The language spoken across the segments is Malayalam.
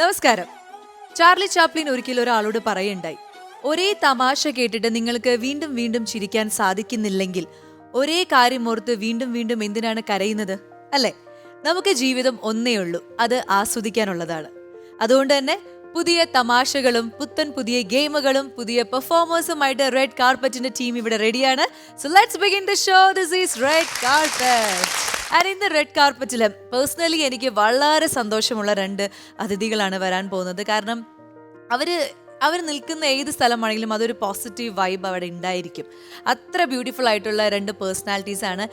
നമസ്കാരം. ചാർലി ചാപ്ലിൻ ഒരിക്കൽ ഒരാളോട് പറയുണ്ടായി ഒരേ തമാശ കേട്ടിട്ട് നിങ്ങൾക്ക് വീണ്ടും വീണ്ടും ചിരിക്കാൻ സാധിക്കുന്നില്ലെങ്കിൽ ഒരേ കാര്യം ഓർത്ത് വീണ്ടും വീണ്ടും എന്തിനാണ് കരയുന്നത്? അല്ലേ? നമുക്ക് ജീവിതം ഒന്നേ ഉള്ളൂ അത് ആസ്വദിക്കാനുള്ളതാണ്. അതുകൊണ്ട് തന്നെ പുതിയ തമാശകളും പുത്തൻ പുതിയ ഗെയിമുകളും പുതിയ പെർഫോമേഴ്സുമായിട്ട് റെഡ് കാർപ്പറ്റിന്റെ ടീം ഇവിടെ റെഡിയാണ്. So let's begin the show this is red carpet and ഇന്ന് റെഡ് കാർപ്പറ്റിൽ പേഴ്സണലി എനിക്ക് വളരെ സന്തോഷമുള്ള രണ്ട് അതിഥികളാണ് വരാൻ പോകുന്നത്. കാരണം അവർ അവർ നിൽക്കുന്ന ഏത് സ്ഥലമാണെങ്കിലും അതൊരു പോസിറ്റീവ് വൈബ് അവിടെ ഉണ്ടായിരിക്കും. അത്ര ബ്യൂട്ടിഫുൾ ആയിട്ടുള്ള രണ്ട് പേഴ്സണാലിറ്റീസ് ആണ്.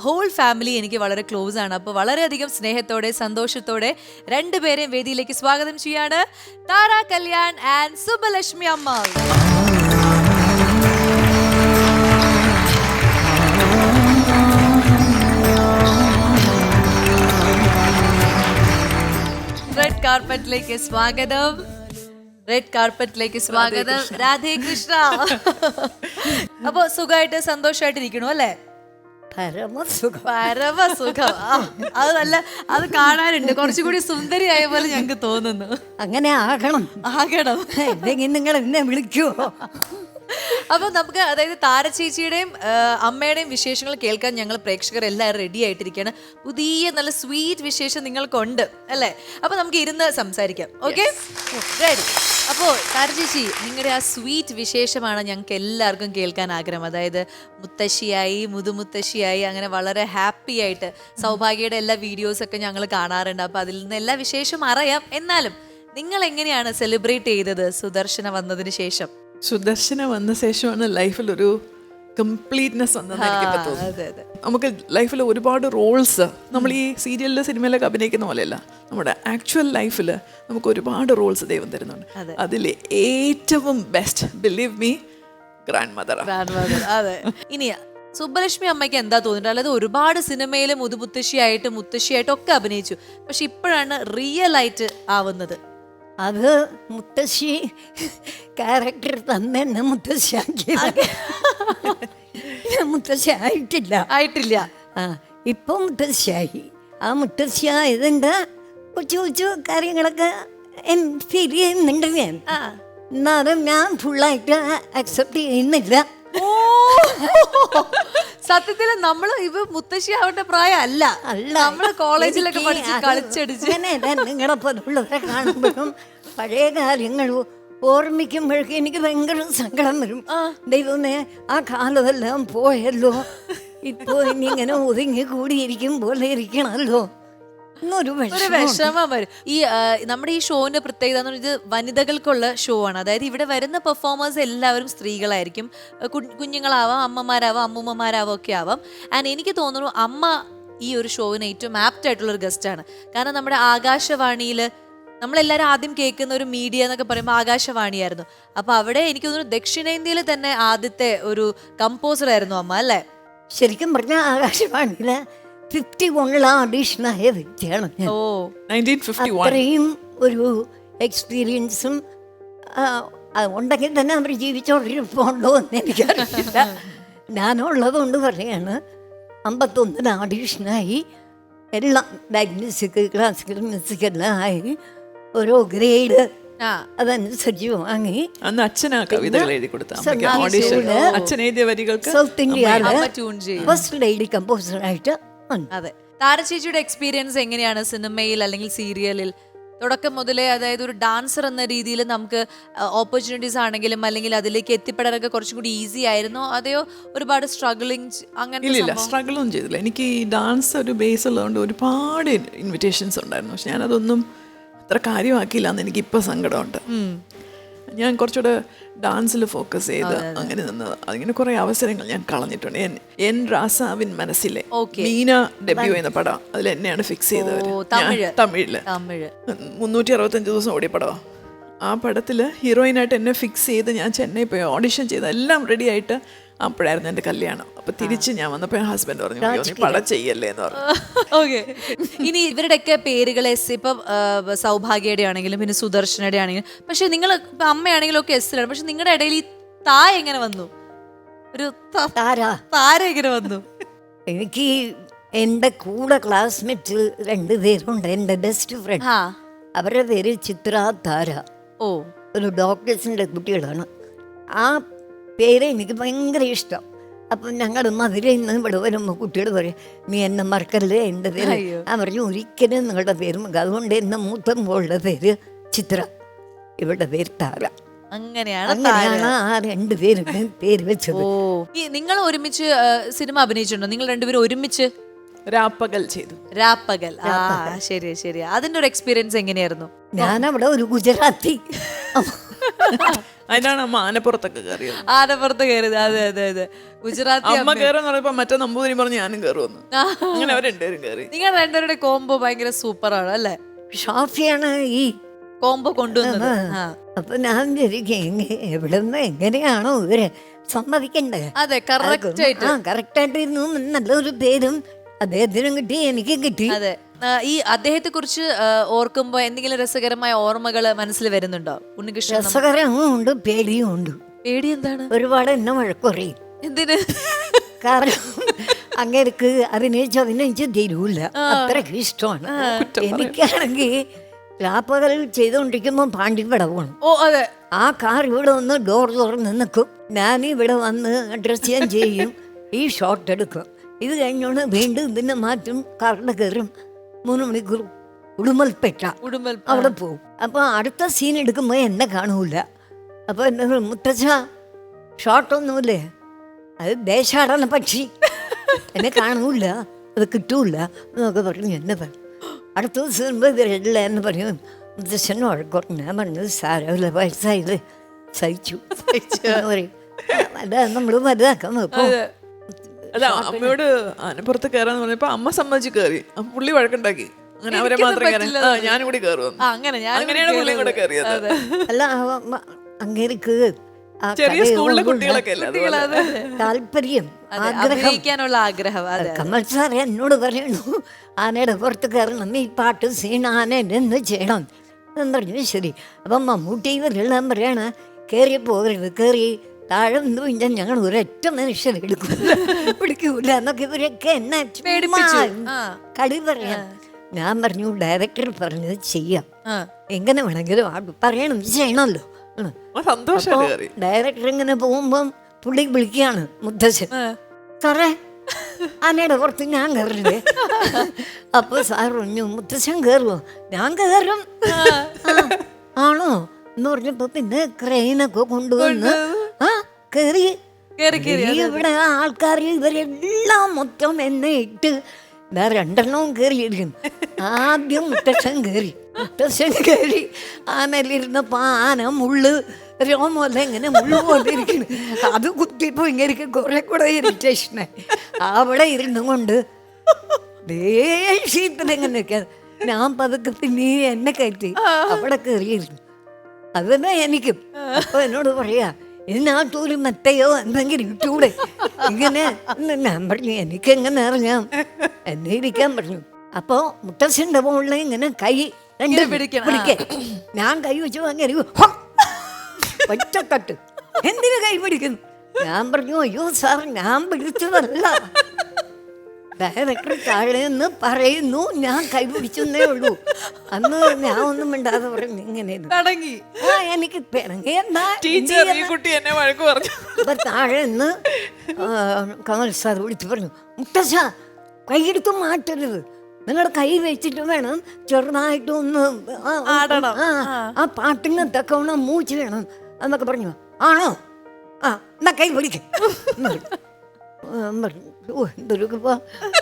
ഹോൾ ഫാമിലി എനിക്ക് വളരെ ക്ലോസ് ആണ്. അപ്പോൾ വളരെയധികം സ്നേഹത്തോടെ സന്തോഷത്തോടെ രണ്ടുപേരെയും വേദിയിലേക്ക് സ്വാഗതം ചെയ്യാണ്. താര കല്യാൺ ആൻഡ് സുബലക്ഷ്മി അമ്മ റെഡ് കാർപ്പറ്റിലേക്ക് സ്വാഗതം. റെഡ് കാർപ്പറ്റിലേക്ക് സ്വാഗതം. രാധേ കൃഷ്ണ. അപ്പൊ സുഖമായിട്ട് സന്തോഷമായിട്ട് ഇരിക്കണു അല്ലേ? പരമസുഖം. അത് നല്ല അത് കാണാനുണ്ട്. കുറച്ചുകൂടി സുന്ദരിയായ പോലെ ഞങ്ങൾക്ക് തോന്നുന്നു. അങ്ങനെ ആകണം. ആകണം. നിങ്ങൾ എന്നെ വിളിക്കുവോ? അപ്പൊ നമുക്ക് അതായത് താരചേച്ചിയുടെയും അമ്മയുടെയും വിശേഷങ്ങൾ കേൾക്കാൻ ഞങ്ങൾ പ്രേക്ഷകർ എല്ലാവരും റെഡി ആയിട്ടിരിക്കുകയാണ്. പുതിയ നല്ല സ്വീറ്റ് വിശേഷം നിങ്ങൾക്കുണ്ട് അല്ലേ? അപ്പൊ നമുക്ക് ഇരുന്ന് സംസാരിക്കാം. ഓക്കെ റെഡി അപ്പോ താരചേച്ചി നിങ്ങളുടെ ആ സ്വീറ്റ് വിശേഷമാണ് ഞങ്ങൾക്ക് എല്ലാവർക്കും കേൾക്കാൻ ആഗ്രഹം. അതായത് മുത്തശ്ശിയായി മുതുമുത്തശ്ശിയായി അങ്ങനെ വളരെ ഹാപ്പി ആയിട്ട് സൗഭാഗ്യയുടെ എല്ലാ വീഡിയോസൊക്കെ ഞങ്ങൾ കാണാറുണ്ട്. അപ്പൊ അതിൽ നിന്ന് എല്ലാ വിശേഷം അറിയാം. എന്നാലും നിങ്ങൾ എങ്ങനെയാണ് സെലിബ്രേറ്റ് ചെയ്തത്? സുദർശന വന്നതിന് ശേഷം. സുദർശന വന്ന ശേഷമാണ് ലൈഫിൽ ഒരു കംപ്ലീറ്റ്നെസ് വന്നതെന്ന് തോന്നുന്നു. നമുക്ക് ലൈഫിൽ ഒരുപാട് റോൾസ് നമ്മൾ ഈ സീരിയലിലെ സിനിമയിലൊക്കെ അഭിനയിക്കുന്ന പോലെയല്ല നമ്മുടെ ആക്ച്വൽ ലൈഫിൽ നമുക്ക് ഒരുപാട് റോൾസ് ദൈവം തരുന്നുണ്ട്. അതിൽ ഏറ്റവും best believe me grand mother അതെ. ഇനി സുബ്ബലക്ഷ്മി അമ്മയ്ക്ക് എന്താ തോന്നുന്നത് അല്ലാതെ ഒരുപാട് സിനിമയിലും മുതുമുത്തശ്ശിയായിട്ട് മുത്തശ്ശിയായിട്ടും ഒക്കെ അഭിനയിച്ചു. പക്ഷെ ഇപ്പോഴാണ് റിയൽ ആയിട്ട് ആവുന്നത്. അത് മുത്തശ്ശി ക്യാരക്ടർ തന്നെ മുത്തശ്ശി മുത്തശ്ശിയാക്കി മുത്തശ്ശി ആയിട്ടില്ല. ആയിട്ടില്ല. ആ ഇപ്പൊ മുത്തശ്ശിയായി. ആ മുത്തശ്ശിയായതിന്റെ കൊച്ചു കൊച്ചു കാര്യങ്ങളൊക്കെ ഫീൽ ചെയ്യുന്നുണ്ട് ഞാൻ. എന്നാലും ഞാൻ ഫുള്ളായിട്ട് അക്സെപ്റ്റ് ചെയ്യുന്നില്ല. സത്യത്തിൽ നമ്മൾ ഇവ മുത്തശ്ശി ആവേണ്ട പ്രായമല്ല. അല്ല. നമ്മൾ കോളേജിലൊക്കെ പഠിച്ചു കളിച്ചടിച്ച്. നിങ്ങളെ പോലുള്ളവരെ കാണുമ്പോഴും പഴയ കാര്യങ്ങൾ ഓർമ്മിക്കുമ്പോഴേക്കും എനിക്ക് ഭയങ്കര സങ്കടം വരും. ദൈവമേ ആ കാലമെല്ലാം പോയല്ലോ. ഇപ്പോ ഇനി ഇങ്ങനെ ഒതുങ്ങി കൂടിയിരിക്കും പോലെ ഇരിക്കണമല്ലോ എന്നൊരു ഒരു വിഷമം വരും. ഈ നമ്മുടെ ഈ ഷോന്റെ പ്രത്യേകത എന്ന് പറഞ്ഞാൽ ഇത് വനിതകൾക്കുള്ള ഷോ ആണ്. അതായത് ഇവിടെ വരുന്ന പെർഫോമേഴ്സ് എല്ലാവരും സ്ത്രീകളായിരിക്കും. കുഞ്ഞുങ്ങളാവാം അമ്മമാരാവാം അമ്മൂമ്മമാരാവാം ഒക്കെ ആവാം. ആൻഡ് എനിക്ക് തോന്നുന്നു അമ്മ ഈ ഒരു ഷോവിന് ഏറ്റവും ആപ്റ്റ് ആയിട്ടുള്ള ഒരു ഗസ്റ്റ് ആണ്. കാരണം നമ്മുടെ ആകാശവാണിയിൽ നമ്മളെല്ലാവരും ആദ്യം കേൾക്കുന്ന ഒരു മീഡിയ എന്നൊക്കെ പറയുമ്പോൾ ആകാശവാണിയായിരുന്നു. അപ്പൊ അവിടെ എനിക്ക് തോന്നുന്നു ദക്ഷിണേന്ത്യയിൽ തന്നെ ആദ്യത്തെ ഒരു കമ്പോസർ ആയിരുന്നു അമ്മ അല്ലേ? ശരിക്കും പറഞ്ഞാൽ ആകാശവാണിയിലെ ഫിഫ്റ്റി വണ്ണിലെ വ്യക്തിയാണ് ഞാൻ. നയന്റീൻ ഫിഫ്റ്റി വൺ അത്രയും ഒരു എക്സ്പീരിയൻസും ഉണ്ടെങ്കിൽ തന്നെ അവർ ജീവിച്ചോണ്ടിരിപ്പുണ്ടോ എന്ന് എനിക്കറിയില്ല. ഞാനുള്ളത് കൊണ്ട് പറയാണ് അമ്പത്തൊന്നിന് ആഡീഷനായി എല്ലാം ബാക്ക് മ്യൂസിക് ക്ലാസിക്കൽ മ്യൂസിക് എല്ലാം ആയി ഓരോ ഗ്രേഡ് അതനുസരിച്ച് വാങ്ങി. അന്ന് അച്ഛനാ കവിതകൾ എഴുതി കൊടുത്ത സൗത്ത് ഇന്ത്യയിലെ ഫസ്റ്റ് ലേഡി കമ്പോസറായിട്ട് അതെ. താരചേച്ചിയുടെ എക്സ്പീരിയൻസ് എങ്ങനെയാണ് സിനിമയിൽ അല്ലെങ്കിൽ സീരിയലിൽ തുടക്കം മുതലേ അതായത് ഒരു ഡാൻസർ എന്ന രീതിയിൽ നമുക്ക് ഓപ്പർച്യൂണിറ്റീസ് ആണെങ്കിലും അല്ലെങ്കിൽ അതിലേക്ക് എത്തിപ്പെടാനൊക്കെ കുറച്ചും കൂടി ഈസി ആയിരുന്നോ? അതെയോ ഒരുപാട് സ്ട്രഗിളിങ് അങ്ങനെ ഇല്ല സ്ട്രഗിൾ ഒന്നും ചെയ്തില്ല. എനിക്ക് ഈ ഡാൻസ് ഒരു ബേസ് ഉള്ളതുകൊണ്ട് ഒരുപാട് ഇൻവിറ്റേഷൻസ് ഉണ്ടായിരുന്നു. പക്ഷെ ഞാനതൊന്നും അത്ര കാര്യമാക്കിയില്ല എന്ന് എനിക്ക് ഇപ്പം സങ്കടമുണ്ട് ഞാൻ കുറച്ചുകൂടെ ഡാൻസിൽ ഫോക്കസ് ചെയ്ത് അങ്ങനെ നിന്ന് അങ്ങനെ കുറേ അവസരങ്ങൾ ഞാൻ കളഞ്ഞിട്ടുണ്ട്. എൻ എൻ രാസാവിൻ മനസ്സിലെ മീന ഡെബ്യൂ ചെയ്യുന്ന പടം അതിൽ എന്നെയാണ് ഫിക്സ് ചെയ്തത് തമിഴ്. തമിഴിൽ. തമിഴ്. മുന്നൂറ്റി അറുപത്തഞ്ച് ദിവസം ഓടിയ പടമാണ് ആ പടത്തിൽ ഹീറോയിനായിട്ട് എന്നെ ഫിക്സ് ചെയ്ത് ഞാൻ ചെന്നൈ പോയി ഓഡിഷൻ ചെയ്ത് എല്ലാം റെഡി ആയിട്ട് അപ്പോഴായിരുന്നു എന്റെ കല്യാണം. അപ്പോൾ തിരിച്ച് ഞാൻ വന്നപ്പോൾ ഹസ്ബൻഡ് പറഞ്ഞു "അയ്യോ, നീ പടം ചെയ്യല്ലേ? എന്ന് പറഞ്ഞു. ഓക്കെ. ഇനി ഇവരുടെയൊക്കെ പേരുകൾ എസ് ഇപ്പം സൗഭാഗ്യയുടെ ആണെങ്കിലും പിന്നെ സുദർശനയുടെ ആണെങ്കിലും. പക്ഷെ നിങ്ങൾ ഇപ്പം അമ്മയാണെങ്കിലും ഒക്കെ എസ്സിലാണ് പക്ഷെ നിങ്ങളുടെ ഇടയിൽ ഈ താ എങ്ങനെ വന്നു? ഒരു ത- താരാ താര എങ്ങനെ വന്നു? എനിക്ക് എന്റെ കൂടെ ക്ലാസ്മേറ്റ് രണ്ട് പേരുണ്ട്. എന്റെ ബെസ്റ്റ് ഫ്രണ്ട് ആ അവരുടെ പേര് ചിത്ര താര. ഓ. ഒരു ഡോക്ടേഴ്സിന്റെ കുട്ടികളാണ്. ആ പേര് എനിക്ക് ഭയങ്കര ഇഷ്ടം. അപ്പം ഞങ്ങൾ മധുരയിൽ നിന്ന് ഇവിടെ വരുമ്പോൾ കുട്ടിയോട് പറയും നീ എന്നെ മറക്കല്ലേ എന്റെ പേര്. ഞാൻ പറഞ്ഞു ഒരിക്കലും നിങ്ങളുടെ പേര് മറക്ക." അതുകൊണ്ട് എന്നെ മൂത്ത മോളുടെ പേര് ചിത്ര. ഇവിടെ പേര് താര. അങ്ങനെയാണ് ആ രണ്ട് പേരും പേര് വെച്ചത്. ഓ. ഈ നിങ്ങൾ ഒരുമിച്ച് സിനിമ അഭിനയിച്ചിട്ടുണ്ടോ? നിങ്ങൾ രണ്ടുപേരും ഒരുമിച്ച്? രാപ്പകൽ ചെയ്തു. രാപ്പകൽ. ആ ശരി ശരി അതിന്റെ ഒരു എക്സ്പീരിയൻസ് എങ്ങനെയായിരുന്നു? ഞാനവിടെ ഒരു ഗുജറാത്തി. അതിനാണ് അമ്മ ആനപ്പുറത്തൊക്കെ കയറിയത്. ആനപ്പുറത്ത് കയറിയത്. അതെ അതെ അതെ. ഗുജറാത്തി അമ്മ കയറാന്ന് പറഞ്ഞപ്പോ മറ്റേ നമ്പൂതിരി പറഞ്ഞ് ഞാനും കയറുമെന്ന് അങ്ങനെ അവർ രണ്ടുപേരും കയറി. നിങ്ങൾ രണ്ടുപേരുടെ കോംബോ ഭയങ്കര സൂപ്പറാണ് അല്ലേ? ഷാഫിയാണ് ഈ കോംബോ കൊണ്ടുവന്നത്. അപ്പൊ ഞാൻ ശരിക്കും എവിടെ നിന്ന് എങ്ങനെയാണോ ഇവർ സമ്മതിക്കണ്ടേ? അതെ കറക്റ്റ് ആയിട്ട്. കറക്റ്റ് ആയിട്ട് ഇരുന്നു നല്ലൊരു പേരും അദ്ദേഹത്തിനും കിട്ടി എനിക്കും കിട്ടി. അതെ. ഈ അദ്ദേഹത്തെ കുറിച്ച് ഓർക്കുമ്പോ എന്തെങ്കിലും രസകരമായ ഓർമ്മകൾ മനസ്സിൽ വരുന്നുണ്ടോ? ഉണ്ണികൃഷ്ണൻ രസകരവും ഉണ്ട് പേടിയും ഉണ്ട് പേടി എന്താണ് ഒരുപാട് എന്നെ വഴക്കുറയും എന്തിന്? കാരണം അങ്ങേർക്ക് അതിനെ ചതിനഞ്ച് തരൂല അത്രയ്ക്ക് ഇഷ്ടമാണ്. എനിക്കാണെങ്കിൽ രാപ്പകൽ ചെയ്തുകൊണ്ടിരിക്കുമ്പോൾ പാണ്ടിപ്പട പോകണം ഓ അതെ. ആ കാർ ഇവിടെ വന്ന് ഡോർ തുറന്ന് നിൽക്കും ഞാൻ ഇവിടെ വന്ന് ഡ്രസ് ചെയ്യാൻ ചെയ്യും. ഈ ഷോട്ട് എടുക്കും. ഇത് കഴിഞ്ഞോണ്ട് വീണ്ടും ഇതിനെ മാറ്റും കാറിൽ കയറും മൂന്ന് മണിക്കൂർ ഉടുമൽപ്പെട്ട ഉടുമൽ അവിടെ പോവും. അപ്പോൾ അടുത്ത സീൻ എടുക്കുമ്പോൾ എന്നെ കാണൂല. അപ്പോൾ എന്നെ മുത്തച്ഛ ഷോട്ടൊന്നുമില്ലേ അത് ദേശാടന പക്ഷി. എന്നെ കാണൂല അത് കിട്ടൂല എന്നൊക്കെ പറഞ്ഞു എന്നെ പറഞ്ഞു അടുത്ത ദിവസം വരുമ്പോൾ ഇവരില്ല എന്ന് പറയും മുത്തച്ഛൻ വഴക്കുറഞ്ഞു ഞാൻ പറഞ്ഞത് സാരമില്ല വയസ്സായത് സഹിച്ചു. സഹിച്ചു. പറയും. അതാ നമ്മൾ വലുതാക്കാൻ നോക്കും. അല്ല അമ്മയോട് പുറത്ത് കയറാന്ന് പറഞ്ഞപ്പോ അമ്മ സമ്മതിച്ച് കയറി പുള്ളി വഴക്കുണ്ടാക്കി. അങ്ങനെ അവരെ മാത്രം ഞാനും കൂടി കയറും അങ്ങനെ ഞാൻ അങ്ങനെയാണ് പുള്ളിയും കൂടെ കയറിയത് അല്ല അങ്ങനെ ചെറിയ സ്കൂളിലെ കുട്ടികളൊക്കെ. താല്പര്യം ആഗ്രഹിക്കാനുള്ള ആഗ്രഹം. കമൽ സാർ എന്നോട് പറയണു. ആനയുടെ പുറത്ത് കയറണം ഈ പാട്ട് സീൻ ആന എന്ത് ചെയ്യണം. എന്ന് പറഞ്ഞു ശരി. അപ്പം മമ്മൂട്ടി ഇവരെല്ലാം പറയാണ് കയറി പോകരുത് കയറി താഴെ നിന്ന് കഴിഞ്ഞാൽ ഞങ്ങൾ ഒരൊറ്റ മനുഷ്യൻ എടുക്കൂല. പിടിക്കൂല എന്നൊക്കെ ഇവരൊക്കെ എന്നെ. കളി പറയാം. ഞാൻ പറഞ്ഞു ഡയറക്ടർ പറഞ്ഞത് ചെയ്യാം. എങ്ങനെ വേണമെങ്കിലും ആ പറയണം ചെയ്യണമല്ലോ. ഡയറക്ടർ ഇങ്ങനെ പോകുമ്പം പുള്ളി വിളിക്കുകയാണ് മുത്തശ്ശൻ സാറേ ആനയുടെ പുറത്ത് ഞാൻ കയറില്ലേ അപ്പൊ സാർ പറഞ്ഞു മുത്തശ്ശൻ കയറുമോ ഞാൻ കയറും. "ആ, ആണോ? എന്ന് പറഞ്ഞപ്പോ പിന്നെ ക്രെയിനൊക്കെ കൊണ്ടുവന്ന് കയറി. ഇവിടെ ആൾക്കാർ ഇവരെല്ലാം മൊത്തം എന്നെ ഇട്ട് ദാ രണ്ടെണ്ണവും കയറിയിരിക്കുന്നു ആദ്യം മുത്തശ്ശൻ കയറി. മുത്തശ്ശൻ കയറി. ആനയിലിരുന്നപ്പോ ആ ആന മുള്ള് രോമല്ല ഇങ്ങനെ മുള്ളു പോലെ ഇരിക്കുന്നു. അത് കുത്തിയപ്പോ ഇങ്ങനെ കുറെ കൂടെ ഇറിറ്റേഷനെ അവിടെ ഇരുന്നു കൊണ്ട് ദേഷ്യത്തിൽ ഞാൻ പതുക്കെ പിന്നെ എന്നെ കയറ്റി അവിടെ കയറിയിരുന്നു അത് തന്നെ എനിക്കും. അപ്പൊ എന്നോട് പറയാ ഇതിനകത്തൊരു മെത്തയോ എന്തെങ്കിലും ഇട്ടൂടെ ഇങ്ങനെ ഞാൻ പറഞ്ഞു എനിക്ക് എങ്ങനെ അറിയാം? എന്നെ ഇരിക്കാൻ പറഞ്ഞു. അപ്പോ മുത്തശ്ശന്റെ മുകളിൽ ഇങ്ങനെ കൈ രണ്ട് പിടിക്കേ. ഞാൻ കൈ വെച്ചു അങ്ങനെ ഹോ! എന്തിനു കൈ പിടിക്കുന്നു ഞാൻ പറഞ്ഞു അയ്യോ സാർ ഞാൻ പിടിച്ചതല്ല. ഡയറക്ടർ താഴെ നിന്ന് പറയുന്നു ഞാൻ കൈ പിടിച്ചെന്നേ ഉള്ളൂ അന്ന് ഞാൻ ഒന്നും മിണ്ടാതെ പറഞ്ഞു ഇങ്ങനെ നടങ്ങി ആ എനിക്ക് പിണങ്ങി എന്താ ടീച്ചർ ഈ കുട്ടി എന്നെ വഴക്ക് പറഞ്ഞു അപ്പൊ താഴെ നിന്ന് ആ, കമൽ സാർ വിളിച്ചു പറഞ്ഞു മുത്തശ്ശ കൈയെടുത്ത് മാറ്റരുത് നിങ്ങളുടെ കൈ വെച്ചിട്ട് വേണം ചെറുതായിട്ട് ഒന്ന് ആ, പാട്ടിന് തക്കവണ്ണം മൂച്ച് വേണം എന്നൊക്കെ പറഞ്ഞു ആണോ ആ എന്നാ കൈ പിടിക്കും കൃപ.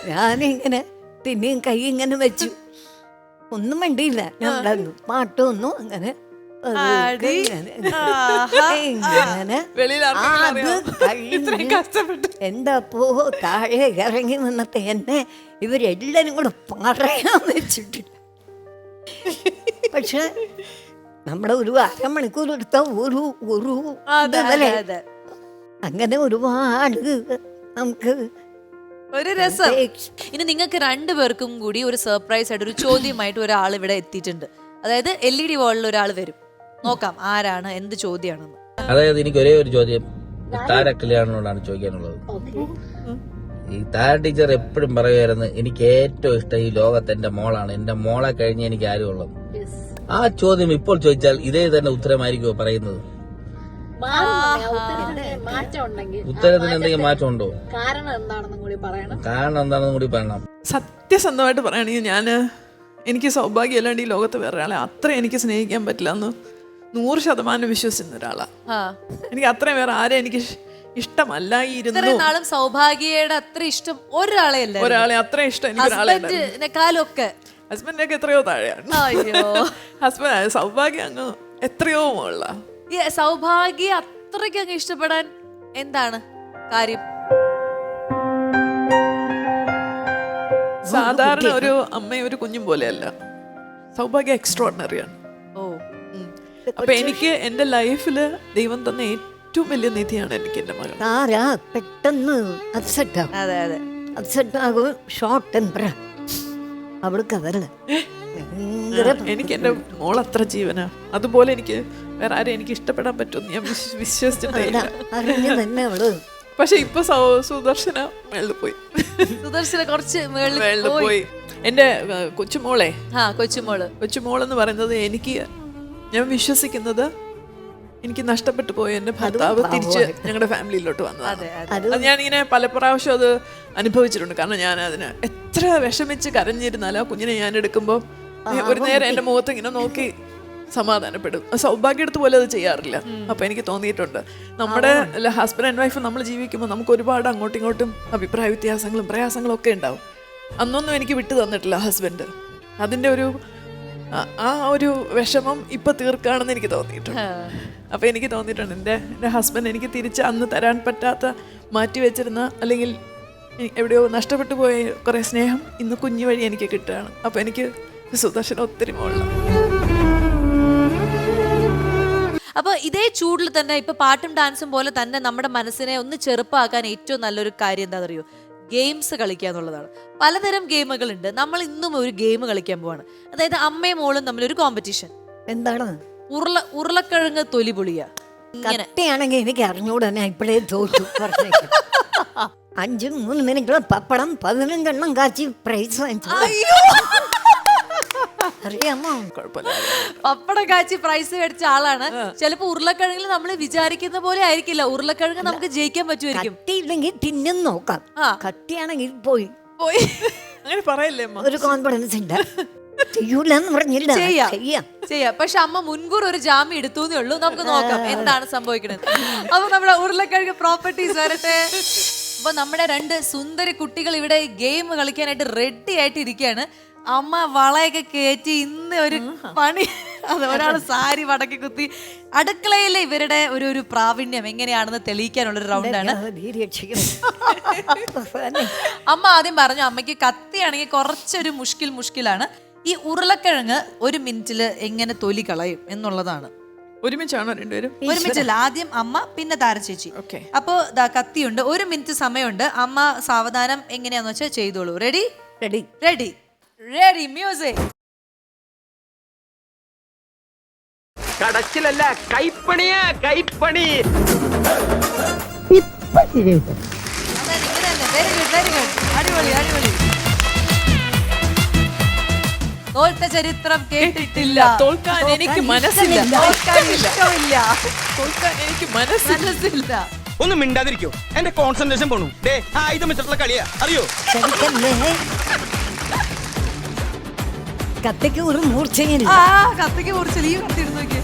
ഞാനിങ്ങനെ പിന്നെയും കൈ ഇങ്ങനെ വെച്ചു. ഒന്നും വേണ്ടിയില്ല ഞാൻ ഉണ്ടായിരുന്നു പാട്ടൊന്നും അങ്ങനെ എന്താപ്പോ താഴെ ഇറങ്ങി വന്നിട്ട് എന്നെ ഇവരെല്ലാരും കൂടെ പറയാൻ വെച്ചിട്ടില്ല പക്ഷെ നമ്മുടെ ഒരു അരമണിക്കൂർ എടുത്ത ഒരു ഒരു. അങ്ങനെ ഒരുപാട് നമുക്ക് ഒരു രസം. ഇനി നിങ്ങൾക്ക് രണ്ടുപേർക്കും കൂടി ഒരു സർപ്രൈസ് ആയിട്ട് ഒരു ചോദ്യമായിട്ട് ഒരാൾ ഇവിടെ എത്തിയിട്ടുണ്ട്. അതായത് എൽ ഇ ഡി വാളിൽ ഒരാൾ വരും. നോക്കാം ആരാണ് എന്ത് ചോദ്യമാണെന്ന്. അതായത് എനിക്ക് ഒരേ ഒരു ചോദ്യം. താര കല്യാണനോടാണ് ചോദിക്കാനുള്ളത്. ഈ താര ടീച്ചർ എപ്പോഴും പറയുമായിരുന്നു എനിക്ക് ഏറ്റവും ഇഷ്ടം ഈ ലോകത്ത് എന്റെ മോളാണ്. എന്റെ മോളെ കഴിഞ്ഞ് എനിക്ക് ആരും ഉള്ളത് ആ ചോദ്യം ഇപ്പോൾ ചോദിച്ചാൽ ഇതേ തന്നെ ഉത്തരമായിരിക്കുമോ പറയുന്നത്? ഉത്തരത്തിന് എന്തെങ്കിലും മാറ്റമുണ്ടോ? കാരണം എന്താണെന്നും കൂടി പറയണം. കാരണം എന്താണെന്നും കൂടി പറയണം. സത്യസന്ധമായിട്ട് പറയുകയാണെങ്കിൽ ഞാൻ എനിക്ക് സൗഭാഗ്യം അല്ലാണ്ട് ഈ ലോകത്ത് വേറെ ഒരാളെ അത്ര എനിക്ക് സ്നേഹിക്കാൻ പറ്റില്ല എന്ന് നൂറ് ശതമാനം വിശ്വസിക്കുന്ന ഒരാളാണ് ആ. എനിക്ക് അത്രയും വേറെ ആരെ എനിക്ക് ഇഷ്- ഇഷ്ടമല്ലായിരുന്നു നാളും സൗഭാഗ്യയുടെ അത്ര ഇഷ്ടം ഒരാളെ അല്ല ഒരാളെ അത്ര ഇഷ്ടം എനിക്ക് ഒരാളെ ഹസ്ബൻഡിനൊക്കെ എത്രയോ താഴെയാണ്. അയ്യോ. ഹസ്ബൻഡ് സൗഭാഗ്യം അങ്ങ് എത്രയോ മുകളില. ഈ സൗഭാഗ്യ അത്രയ്ക്ക് അങ്ങ് ഇഷ്ടപ്പെടാൻ എന്താണ് കാര്യം? സാധാരണ ഒരു അമ്മയും ഒരു കുഞ്ഞും പോലെയല്ല. സൗഭാഗ്യം എക്സ്ട്രോർഡിനറിയാണ് ഓ അപ്പൊ എനിക്ക് എന്റെ ലൈഫിൽ ദൈവം തന്ന ഏറ്റവും വലിയ നിധിയാണ് എനിക്ക് എന്റെ മകൾ ആരാ പെട്ടെന്ന് അപ്സെറ്റ് ആകും അതെ അതെ. അപ്സെറ്റ് ആകും. ഷോർട്ട് ടെമ്പർ അവൾക്ക് അതല്ല എനിക്ക് എന്റെ മോൾ അത്ര ജീവനാ. അതുപോലെ എനിക്ക് വേറെ ആരെയും എനിക്ക് ഇഷ്ടപ്പെടാൻ പറ്റുമെന്ന് ഞാൻ വിശ്വസിച്ചിട്ടില്ല വിശ്വസിച്ചിട്ടേ തന്നെ അവൾ പക്ഷെ ഇപ്പൊ സുദർശന മേളിൽ പോയി. സുദർശന കുറച്ച് മേളിൽ പോയി. എന്റെ കൊച്ചുമോളെ. ആ കൊച്ചുമോൾ. കൊച്ചുമോളെന്ന് പറയുന്നത് എനിക്ക് ഞാൻ വിശ്വസിക്കുന്നത് എനിക്ക് നഷ്ടപ്പെട്ടു പോയ. എന്റെ ഭർത്താവ് തിരിച്ച് ഞങ്ങളുടെ ഫാമിലിയിലോട്ട് വന്നതാണ്. അതെ അതെ. അത് അത് ഞാനിങ്ങനെ പല പ്രാവശ്യം അത് അനുഭവിച്ചിട്ടുണ്ട്. കാരണം ഞാൻ അതിന് എത്ര വിഷമിച്ച് കരഞ്ഞിരുന്നാലോ ആ കുഞ്ഞിനെ ഞാൻ എടുക്കുമ്പോൾ ഒരു നേരം എന്റെ മുഖത്ത് ഇങ്ങനെ നോക്കി സമാധാനപ്പെടും. സൗഭാഗ്യ എടുത്ത് പോലെ അത് ചെയ്യാറില്ല. അപ്പൊ എനിക്ക് തോന്നിയിട്ടുണ്ട്. നമ്മുടെ ഹസ്ബൻഡ് ആൻഡ് വൈഫ് നമ്മൾ ജീവിക്കുമ്പോൾ നമുക്ക് ഒരുപാട് അങ്ങോട്ടും ഇങ്ങോട്ടും അഭിപ്രായ വ്യത്യാസങ്ങളും പ്രയാസങ്ങളും ഒക്കെ ഉണ്ടാവും. അന്നൊന്നും എനിക്ക് വിട്ടു തന്നിട്ടില്ല ഹസ്ബൻഡ് അതിന്റെ ഒരു ആ- ഒരു വിഷമം ഇപ്പൊ തീർക്കാണെന്ന് എനിക്ക് തോന്നിയിട്ടുണ്ട്. അപ്പൊ എനിക്ക് തോന്നിയിട്ടുണ്ട് എന്റെ എന്റെ ഹസ്ബൻഡ് എനിക്ക് തിരിച്ച് അന്ന് തരാൻ പറ്റാത്ത മാറ്റി വെച്ചിരുന്ന അല്ലെങ്കിൽ എവിടെയോ നഷ്ടപ്പെട്ടു പോയ കുറേ സ്നേഹം ഇന്ന് കുഞ്ഞു വഴി എനിക്ക് കിട്ടുകയാണ്. അപ്പൊ എനിക്ക് സുദർശന ഒത്തിരി മുകളിലാണ് അപ്പൊ ഇതേ ചൂടിൽ തന്നെ ഇപ്പൊ പാട്ടും ഡാൻസും പോലെ തന്നെ നമ്മുടെ മനസ്സിനെ ഒന്ന് ചെറുപ്പമാക്കാൻ ഏറ്റവും നല്ലൊരു കാര്യം എന്താ അറിയോ ഗെയിംസ് കളിക്കുക എന്നുള്ളതാണ്. പലതരം ഗെയിമുകളുണ്ട്. നമ്മൾ ഇന്നും ഒരു ഗെയിം കളിക്കാൻ പോവാണ്. അതായത് അമ്മയും മോളും തമ്മിൽ ഒരു കോമ്പറ്റീഷൻ എന്താണ്? ഉരുള ഉരുളക്കിഴങ്ങ് തൊലി പൊളിയ. ഇങ്ങനെ. കട്ടയാണെങ്കിൽ എനിക്ക് അറിഞ്ഞൂടാ. ഞാൻ ഇപ്പോഴേ തോറ്റു പറഞ്ഞേക്കാം. അഞ്ച് മൂന്ന് മിനിറ്റ് പപ്പടം പതിനഞ്ചെണ്ണം കാച്ചി പ്രൈസ് വാങ്ങിച്ചു. അറിയാമോ? പപ്പടം കാച്ചി പ്രൈസ് മേടിച്ച ആളാണ്. ചിലപ്പോ ഉരുളക്കിഴങ്ങിൽ നമ്മൾ വിചാരിക്കുന്ന പോലെ ആയിരിക്കില്ല. ഉരുളക്കിഴങ്ങ് നമുക്ക് ജയിക്കാൻ പറ്റുമായിരിക്കും. കട്ടിയില്ലെങ്കിൽ തിന്നും നോക്കാം. കട്ടിയാണെങ്കിൽ പോയി. പോയി. അങ്ങനെ പറയല്ലേ ഒരു കോൺഫിഡൻസ് ഉണ്ട് ചെയ്യൂലെന്ന് പറഞ്ഞില്ല. ചെയ്യാം. ചെയ്യാം. ചെയ്യാം. പക്ഷെ അമ്മ മുൻകൂർ ഒരു ജാമ്യം എടുത്തു ഉള്ളൂ. നമുക്ക് നോക്കാം എന്താണ് സംഭവിക്കുന്നത് അപ്പൊ നമ്മുടെ ഉരുളക്കിഴങ്ങ് പ്രോപ്പർട്ടീസ് വരട്ടെ. അപ്പൊ നമ്മുടെ രണ്ട് സുന്ദരി കുട്ടികൾ ഇവിടെ ഗെയിം കളിക്കാനായിട്ട് റെഡി ആയിട്ട് ഇരിക്കുകയാണ് അമ്മ വളയൊക്കെ കയറ്റി ഇന്ന് ഒരു പണി. അത് ഒരാൾ സാരി വടക്കി കുത്തി. അടുക്കളയിലെ ഇവരുടെ ഒരു ഒരു പ്രാവീണ്യം എങ്ങനെയാണെന്ന് തെളിയിക്കാനുള്ള ഒരു റൗണ്ടാണ് അമ്മ ആദ്യം പറഞ്ഞു അമ്മയ്ക്ക് കത്തിയാണെങ്കിൽ കുറച്ചൊരു മുഷ്കിൽ മുഷ്കിലാണ്. ഈ ഉരുളക്കിഴങ്ങ് ഒരു മിനിറ്റിൽ എങ്ങനെ തൊലി കളയും എന്നുള്ളതാണ്. ഒരുമിച്ചാണോ രണ്ടുപേരും? ഒരുമിച്ചല്ല ആദ്യം അമ്മ പിന്നെ താര ചേച്ചി. ഓക്കെ. അപ്പോ ദാ കത്തിയുണ്ട്. ഒരു മിനിറ്റ് സമയമുണ്ട്. അമ്മ സാവധാനം എങ്ങനെയാന്ന് വെച്ചാൽ ചെയ്തോളൂ. Ready ready ready ready music കടച്ചിലല്ല കൈപ്പണിയാ കൈപ്പണി. വെരി ഗുഡ് വെരി ഗുഡ് അടിപൊളി അടിപൊളി. തോൽത്ത ചരിത്രം കേട്ടിട്ടില്ല. തോൽക്കാൻ എനിക്ക് മനസ്സില്ല. തോൽക്കാൻ ഇഷ്ടമില്ല. തോൽക്കാൻ എനിക്ക് മനസ്സില്ല. ഒന്ന് മിണ്ടാതിരിക്കോ. എന്റെ കോൺസെൻട്രേഷൻ പോണു. ഡേ ആയുധം വെച്ചിട്ടുള്ള കളിയാ. അറിയോ? കത്തിക്ക് ഒരു മൂർച്ചയില്ല. ആ കത്തിക്ക് മൂർച്ചയില്ല ഈ കത്തിരുന്ന് നോക്കിയേ.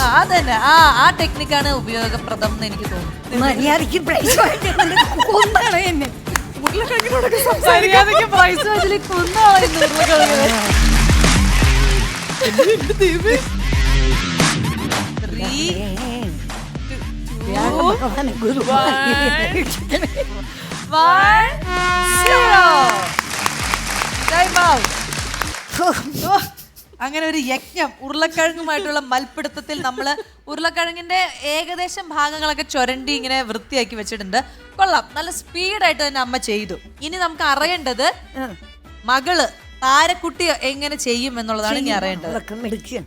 ആ അതന്നെ. ആ ആ ടെക്നിക്കാണ് ഉപയോഗപ്രദം എന്ന് എനിക്ക് തോന്നുന്നു. മര്യാദയ്ക്ക് പ്രൈസ് കൊന്നാണ് എന്നെ. ഉരുളക്കിഴങ്ങിനോടൊക്കെ സംസാരിക്കാൻ പ്രൈസ് വെച്ചിൽ കുന്നാളായിരുന്നു ഭഗവാനെ one, zero. Time out. ഓ, അങ്ങനെ ഒരു യജ്ഞം ഉരുളക്കിഴങ്ങുമായിട്ടുള്ള മൽപ്പിടുത്തത്തിൽ നമ്മൾ ഉരുളക്കിഴങ്ങിന്റെ ഏകദേശം ഭാഗങ്ങളൊക്കെ ചുരണ്ടി ഇങ്ങനെ വൃത്തിയാക്കി വെച്ചിട്ടുണ്ട്. കൊള്ളാം. നല്ല സ്പീഡായിട്ട് തന്നെ അമ്മ ചെയ്തു. ഇനി നമുക്ക് അറിയേണ്ടത് മകൾ താരക്കുട്ടി എങ്ങനെ ചെയ്യും എന്നുള്ളതാണ് ഇനി അറിയേണ്ടത്. അതൊക്കെ മിടിക്കുക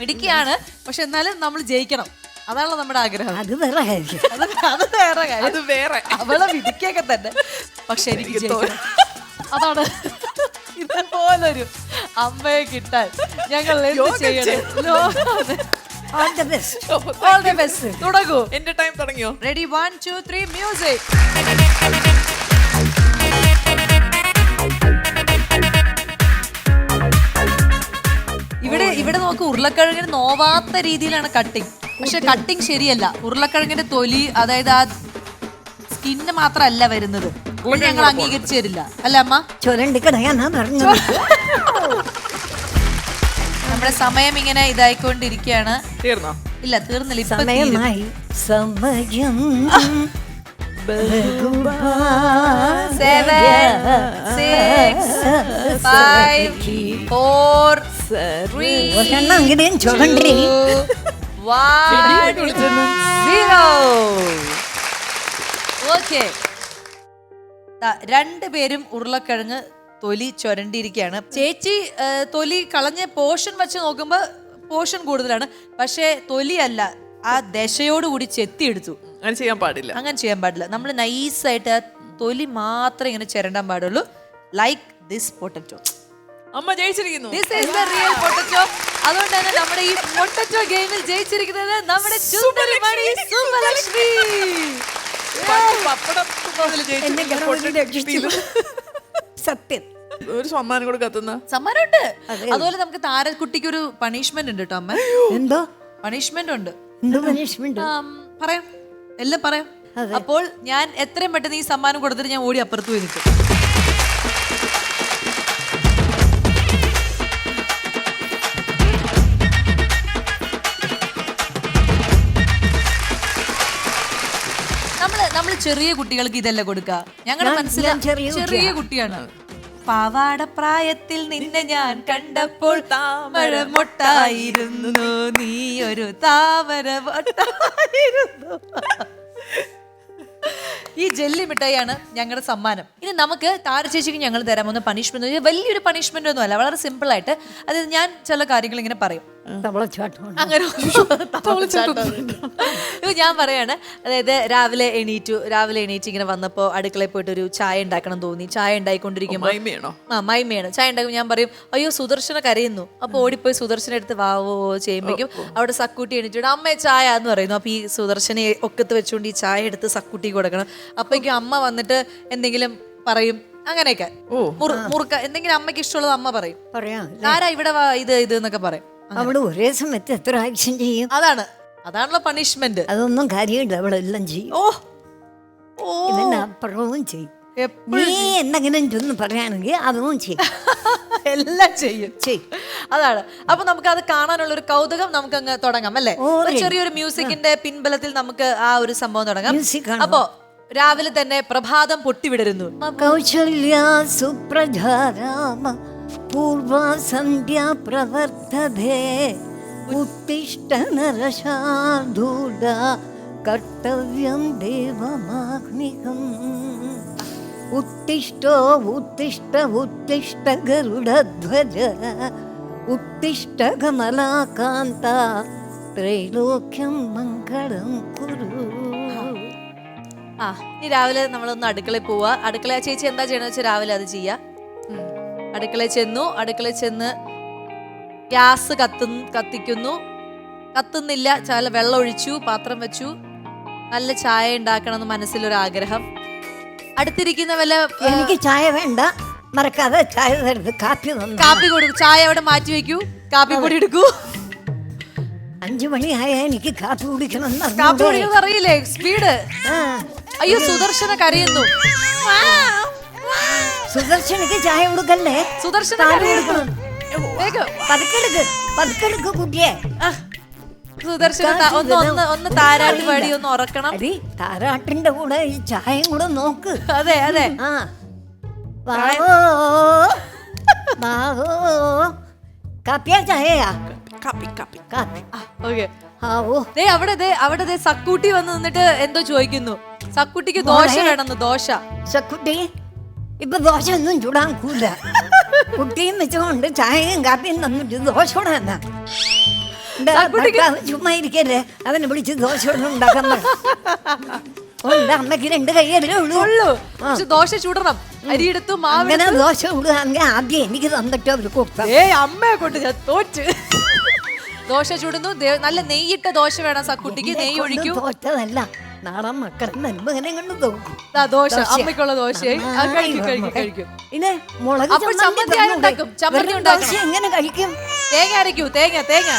മിടിക്കുകയാണ് പക്ഷെ എന്നാലും നമ്മൾ ജയിക്കണം. അതാണല്ലോ നമ്മുടെ ആഗ്രഹം. അത് വേറെ കാര്യം. അത് അത് വേറെ കാര്യം. അത് വേറെ. അവളെ വിധിക്കൊക്കെ തന്നെ. പക്ഷെ എനിക്ക് ജയിക്കണം. അതാണ് ഇതേപോലൊരു അമ്മയെ കിട്ടാൻ ഞങ്ങൾ എന്ത് ചെയ്യണം? All the best all the best തുടങ്ങൂ. എന്റെ ടൈം തുടങ്ങിയോ? Ready one two three music ഇവിടെ ഇവിടെ നോക്ക് ഉരുളക്കിഴങ്ങിന് നോവാത്ത രീതിയിലാണ് കട്ടിങ് പക്ഷെ കട്ടിങ് ശരിയല്ല. ഉരുളക്കിഴങ്ങിന്റെ തൊലി അതായത് ആ സ്കിന്ന് മാത്രമല്ല വരുന്നത്. ഇത് ഞങ്ങൾ അംഗീകരിച്ചു തരില്ല. അല്ല അമ്മ? ചുരണ്ടിക്കടയാന്നാ പറഞ്ഞത് നമ്മുടെ സമയം ഇങ്ങനെ ഇതായിക്കൊണ്ടിരിക്കുകയാണ്. തീർന്നോ? ഇല്ല തീർന്നില്ല. ഇപ്പൊ തീരും. സമയമായി സമയം Seven, six, five, four, three, ഒരെണ്ണം അങ്ങനെയും ചുരണ്ടി two, one, zero. Okay. രണ്ടുപേരും ഉരുളക്കിഴങ്ങ് തൊലി ചുരണ്ടിയിരിക്കുകയാണ്. ചേച്ചി തൊലി കളഞ്ഞ പോഷൻ വെച്ച് നോക്കുമ്പോൾ പോഷൻ കൂടുതലാണ്. പക്ഷേ തൊലിയല്ല ആ ദശയോടുകൂടി ചെത്തിയെടുത്തു. അങ്ങനെ ചെയ്യാൻ പാടില്ല. അങ്ങനെ ചെയ്യാൻ പാടില്ല. നമ്മൾ നൈസായിട്ട് ആ തൊലി മാത്രം ഇങ്ങനെ ചിരണ്ടാൻ പാടുള്ളൂ. ലൈക്ക് ദിസ് പൊട്ടറ്റോ അമ്മ ജയിച്ചിരിക്കുന്നു. This is the real potato അതുകൊണ്ട് തന്നെ നമ്മുടെ ഈ പൊട്ടറ്റോ ഗെയിമിൽ ജയിച്ചിരിക്കുന്നത് നമ്മുടെ സുബ്ബലക്ഷ്മി പപ്പടം എന്നെ ഗണപതി രക്ഷിച്ചു. സത്യം ഒരു സമ്മാനം കൂടെ കത്തുന്ന? സമ്മാനമുണ്ട്. അതുപോലെ നമുക്ക് താരക്കുട്ടിക്ക് ഒരു പണിഷ്മെന്റ് ഉണ്ട് കേട്ടോ അമ്മ. എന്തോ? പണിഷ്മെന്റ് ഉണ്ട്. എന്തോ പനിഷ്മെന്റ് ആം, പറയാം. എല്ലാം പറയാം. അപ്പോൾ ഞാൻ എത്രയും പെട്ടെന്ന് ഈ സമ്മാനം കൊടുത്തിട്ട് ഞാൻ ഓടി അപ്പുറത്ത് പോയി നിൽക്കും. ചെറിയ കുട്ടികൾക്ക് ഇതല്ല കൊടുക്കുക ഞങ്ങളുടെ ഞാൻ- ചെറിയ ചെറിയ കുട്ടിയാ. കുട്ടിയാണ്. പാവാട പ്രായത്തിൽ നിന്നെ ഞാൻ കണ്ടപ്പോൾ താമര മൊട്ടായിരുന്നു. നീ ഒരു താമര മൊട്ടായിരുന്നു. ഈ ജെല്ലി മിഠായിയാണ് ഞങ്ങളുടെ സമ്മാനം. ഇനി നമുക്ക് താരചേച്ചിക്ക് ഞങ്ങൾ തരാമെന്ന് പണിഷ്മെന്റ് വലിയൊരു പണിഷ്മെന്റ് ഒന്നും അല്ല. വളരെ സിമ്പിൾ ആയിട്ട്. അത് ഞാൻ ചില കാര്യങ്ങൾ ഇങ്ങനെ പറയും. അങ്ങനെ ഇപ്പൊ ഞാൻ പറയാണ് അതായത് രാവിലെ എണീറ്റു രാവിലെ എണീറ്റ് ഇങ്ങനെ വന്നപ്പോ അടുക്കളയിൽ പോയിട്ട് ഒരു ചായ ഉണ്ടാക്കണം തോന്നി. ചായ ഉണ്ടായിക്കൊണ്ടിരിക്കുമ്പോൾ മൈമയാണോ ആ മൈമയാണ് ചായ ഉണ്ടാക്കുമ്പോൾ ഞാൻ പറയും അയ്യോ സുദർശന കരയുന്നു. അപ്പൊ ഓടിപ്പോയി സുദർശന എടുത്ത് വാവോ ചെയ്യുമ്പോഴേക്കും അവിടെ സക്കൂട്ടി എണീറ്റിട്ട് അമ്മേ ചായ എന്ന് പറയുന്നു. അപ്പൊ ഈ സുദർശനെ ഒക്കത്ത് വെച്ചുകൊണ്ട് ഈ ചായ എടുത്ത് സക്കൂട്ടി കൊടുക്കണം. അപ്പോഴേക്കും അമ്മ വന്നിട്ട് എന്തെങ്കിലും പറയും അങ്ങനെയൊക്കെ. മുറു- മുറുക്ക എന്തെങ്കിലും അമ്മയ്ക്ക് ഇഷ്ടമുള്ളത് അമ്മ പറയും. പറയാം ആരാ ഇവിടെ വാ ഇത് ഇത് എന്നൊക്കെ പറയും. അവൾ ഒരേ സമയത്ത് എത്ര ആക്ഷൻ ചെയ്യും? അതാണ്. അതാണല്ലോ പണിഷ്മെന്റ് അതൊന്നും കാര്യമില്ല അവളെല്ലാം ചെയ്യും. ഓ അപ്പുറവും ചെയ്യും. എപ്പോഴും നീ എന്തെങ്കിലും ചെന്ന് പറയുകയാണെങ്കിൽ അതും ചെയ്യും. എല്ലാം ചെയ്യും. ചെയ്യും. അതാണ്. അപ്പൊ നമുക്ക് അത് കാണാനുള്ള ഒരു കൗതുകം നമുക്ക് അങ്ങ് തുടങ്ങാം അല്ലേ? ഒരു ചെറിയൊരു മ്യൂസിക്കിന്റെ പിൻബലത്തിൽ നമുക്ക് ആ ഒരു സംഭവം തുടങ്ങാം. Music? അപ്പോ രാവിലെ തന്നെ പ്രഭാതം പൊട്ടിവിടരുന്നു. കൗശല്യ കർത്തവ്യം ഉത്തിഷ്ടോ ഉത്തിഷ്ട ഉത്തിഷ്ട ഗരുഡധ്വജ. ഉത്തിഷ്ട കമലാകാന്ത ത്രൈലോക്യം മംഗളം കുരു. ആ ഇനി രാവിലെ നമ്മളൊന്ന് അടുക്കളയിൽ പോവുക അടുക്കള ചേച്ചി എന്താ ചെയ്യണമെന്ന് വെച്ചാൽ രാവിലെ അത് ചെയ്യാ. അടുക്കളയിൽ ചെന്നു. അടുക്കളയിൽ ചെന്ന് ഗ്യാസ് കത്തു കത്തിക്കുന്നു. കത്തുന്നില്ല. ചില വെള്ളം ഒഴിച്ചു പാത്രം വെച്ചു. നല്ല ചായ ഉണ്ടാക്കണം എന്ന് മനസ്സിലൊരു ആഗ്രഹം. അടുത്തിരിക്കുന്ന വല്ല എനിക്ക് ചായ വേണ്ട. മറക്കാതെ ചായ തരുത് കാപ്പി കാപ്പി കൊടുക്കും ചായ അവിടെ മാറ്റി വെക്കൂ കാപ്പി പൊടി എടുക്കൂ. അഞ്ചു മണിയായ എനിക്ക് കാപ്പി കുടിക്കണം കാപ്പി കുടിക്കണം അറിയില്ലേ? സ്പീഡ്. അയ്യോ സുദർശന കരയുന്നു. സുദർശനിക്ക് ചായ കൊടുക്കല്ലേ? സുദർശന കരയുന്നു. കൊടുക്കണം. വേഗം. പതുക്കെടുക്ക് പതുക്കെടുക്ക് കുട്ടിയെ. സുദർശന ത- ഒന്ന് ഒന്ന് ഒന്ന് താരാട്ട് പാടി ഒന്ന് ഉറക്കണം. അടി താരാട്ടിന്റെ കൂടെ ഈ ചായയും കൂടെ നോക്ക്. അതെ അതെ. ആ. വാവോ വാവോ കാപ്പിയാ ചായയാ? കപ്പി കപ്പി. കാപ്പി. ഓക്കെ. ആവോ ദേ അവിടെ ദേ അവിടെ ദേ സക്കൂട്ടി വന്ന് നിന്നിട്ട് എന്തോ ചോദിക്കുന്നു. സക്കുട്ടിക്ക് ദോശ വേണമെന്ന് ദോശ. സക്കുട്ടി ഇപ്പൊ ദോശ ഒന്നും ചൂടാൻ കൂല. കുട്ടിയും വെച്ചുകൊണ്ട് ചായയും കാപ്പിയും തന്നിട്ട് ദോശ കൂടാന്നാ ചുമ്മാ ഇരിക്കല്ലേ? അവനെ വിളിച്ച് ദോശ അമ്മയ്ക്ക് ഉണ്ടാക്കാൻ പറ. രണ്ട് കൈയല്ലേ ഉള്ളൂ. ഉള്ളൂ. പക്ഷെ ദോശ ചുടണം. അരിയെടുത്തു അങ്ങനെ മാവ് ദോശ വിടുകയാണെങ്കിൽ ആദ്യം എനിക്ക് തന്നിട്ട് അവർ കൊടുത്താൽ ഏ അമ്മയെ കൊണ്ട് ഞാൻ തോറ്റ്. ദോശ ചുടുന്നു. ദേ- നല്ല നെയ്യിട്ട ദോശ വേണം സക്കുട്ടിക്ക്. നെയ്യ് ഒഴിക്കൂ. തോറ്റതല്ല. മക്കളെ കൊണ്ട് ദാ ദോശ അമ്മയ്ക്കുള്ള ദോശയായി ആ, കഴിക്കും കഴിക്കും കഴിക്കും. പിന്നെ മുളക് അപ്പോൾ ചമ്മന്തി ഉണ്ടാക്കണം. ദോശ എങ്ങനെ കഴിക്കും? തേങ്ങ അരയ്ക്കൂ തേങ്ങ തേങ്ങ.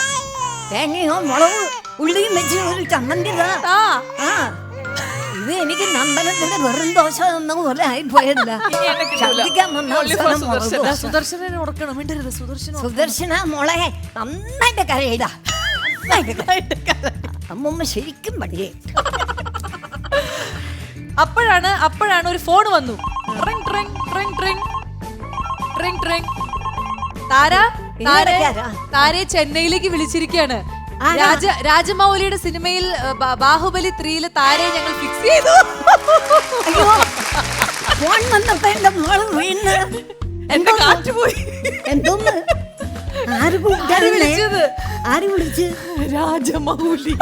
തേങ്ങയോ മുളക്? ഉള്ളിയും വെച്ച് ഒരു ചമ്മന്തി. ആ. ആ. ഇത് എനിക്ക് നന്ദനത്തിന്റെ വെറും ദോശ എന്ന പോലെ ആയിപ്പോയല്ല. ഛർദ്ദിക്കാൻ വന്ന അവസാനം മുളക്? ദാ, ദോശ. സുദർശനെ ഉറക്കണം മിണ്ടരുത് സുദർശനം സുദർശന മോളെ നന്നായിട്ട് കരയിടാ നന്നായിട്ട് കര. അമ്മൂമ്മ ശരിക്കും പടിയേ അപ്പോഴാണ് അപ്പോഴാണ് ഒരു ഫോൺ വന്നു. ട്രിങ് ട്രിങ് ട്രിങ് ട്രിങ്. ട്രിങ് ട്രിങ്. താര താര ചെന്നൈയിലേക്ക് വിളിച്ചിരിക്കുകയാണ്. രാജ രാജമൗലിയുടെ സിനിമയിൽ ബാഹുബലി ത്രീയിൽ താരയെ ഞങ്ങൾ ഫിക്സ് ചെയ്തു. ഫോൺ വന്നപ്പോ എന്റെ മോൾ വീണ്. എന്റെ കാറ്റ് പോയി. എന്തോന്ന്? ആര് ആര് വിളിച്ചത്? ആര് വിളിച്ച് രാജമൗലി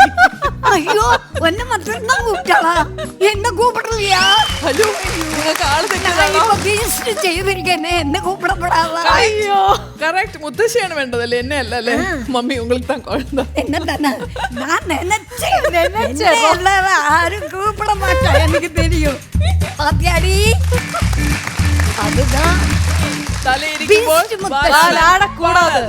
അയ്യോ ഒന്നെ മറ്റൊന്നും കൂപ്പിട്ടാളാ എന്നെ കൂപ്പിടില്ല ഹലോ നിങ്ങൾക്ക് ആള് തെറ്റിയതാണോ ചെയ്തിരിക്കന്നെ എന്നെ കൂപ്പിടപ്പെടാവാ അയ്യോ കറക്റ്റ് മുത്തശ്ശിയാണ് വേണ്ടതല്ലേ എന്നെ അല്ല അല്ലേ മമ്മി உங்களுக்கு தான் குழந்தை എന്നെ തന്നെ ഞാൻ നനച്ച് നനച്ച് അല്ലാതെ ആരും കൂപ്പിട മാറ്റാ എനിക്ക് തെരിയും പാത്തിയാടി അതുതാ തലയിരിക്കുമ്പോൾ. കൂടാതെ